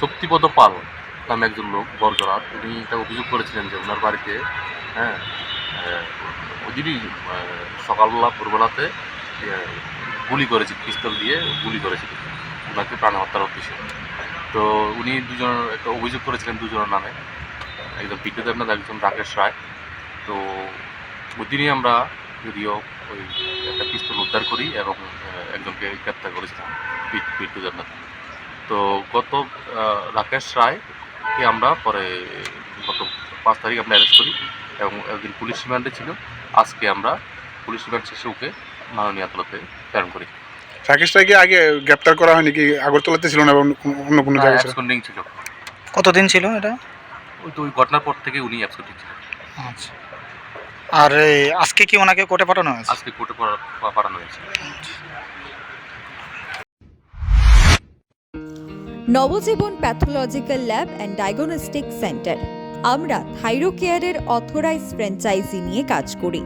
শক্তিপদ পাল নামে একজন লোক বরজরাত উনি একটা অভিযোগ করেছিলেন যে ওনার বাড়িতে হ্যাঁ ওই দিনই সকালবেলা, ভোরবেলাতে গুলি করেছে, পিস্তল দিয়ে গুলি করেছিল ওনাকে প্রাণ হত্যার উদ্দেশ্যে। তো উনি দুজন, একটা অভিযোগ করেছিলেন দুজনের নামে। একজন পিকে দেবনাথ, একজন রাকেশ রায়। তো ওই দিনই আমরা যদিও ওই একটা পিস্তল উদ্ধার করি এবং একজনকে গ্রেপ্তার করেছিলাম পিট- পিট্টু দেবনাথ তো গত রাকেশ রায়কে আমরা পরে গত পাঁচ তারিখ আমরা অ্যারেস্ট করি এবং একদিন পুলিশ রিমান্ডে ছিল। আজকে আমরা পুলিশ রিমান্ড শেষে ওকে মাননীয় আদালতে প্রেরণ করি। রাকেশ রায়কে আগে গ্রেপ্তার করা হয়নি কি? আগরতলাতে ছিল না এবং অন্য কোনো জায়গায় ছিল? অ্যাবসকন্ডিং ছিল। কতদিন ছিল এটা? ওই তো ওই ঘটনার পর থেকে উনি অ্যাবসকন্ডিং ছিল আচ্ছা। আর আজকে কি ওনাকে কোর্টে পাঠানো হয়েছে? আজকে কোর্টে পাঠানো হয়েছে। Nabajiban pathological lab and diagnostic centre. আমরা থাইরোকেয়ারের অথরাইজ ফ্র্যাঞ্চাইজি নিয়ে কাজ করি।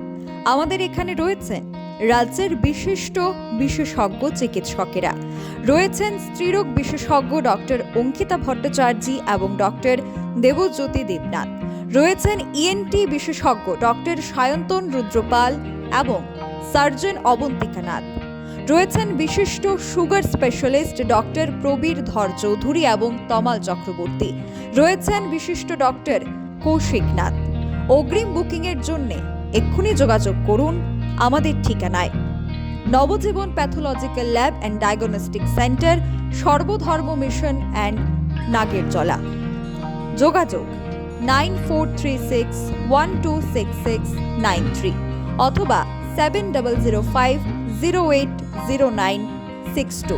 আমাদের এখানে রয়েছেন রাজ্যের বিশিষ্ট বিশেষজ্ঞ চিকিৎসকেরা। রয়েছেন স্ত্রীরোগ বিশেষজ্ঞ ডক্টর অঙ্কিতা ভট্টাচার্য এবং ডক্টর দেবজ্যোতি দেবনাথ। রয়েছেন ইএনটি বিশেষজ্ঞ ডক্টর সায়ন্তন রুদ্রপাল এবং সার্জন অবন্তিকা নাথ রয়েছেন বিশিষ্ট সুগার স্পেশালিস্ট ডক্টর প্রবীর ধর চৌধুরী এবং তমাল চক্রবর্তী। রয়েছেন বিশিষ্ট ডক্টর কৌশিক নাথ। অগ্রিম বুকিংয়ের জন্যে এক্ষুনি যোগাযোগ করুন আমাদের ঠিকানায়। Nabajiban pathological lab and diagnostic centre, Sarbadharma mission and Nagerjala. যোগাযোগ nine four three six one two six six nine three অথবা seven double zero five zero eight zero nine six two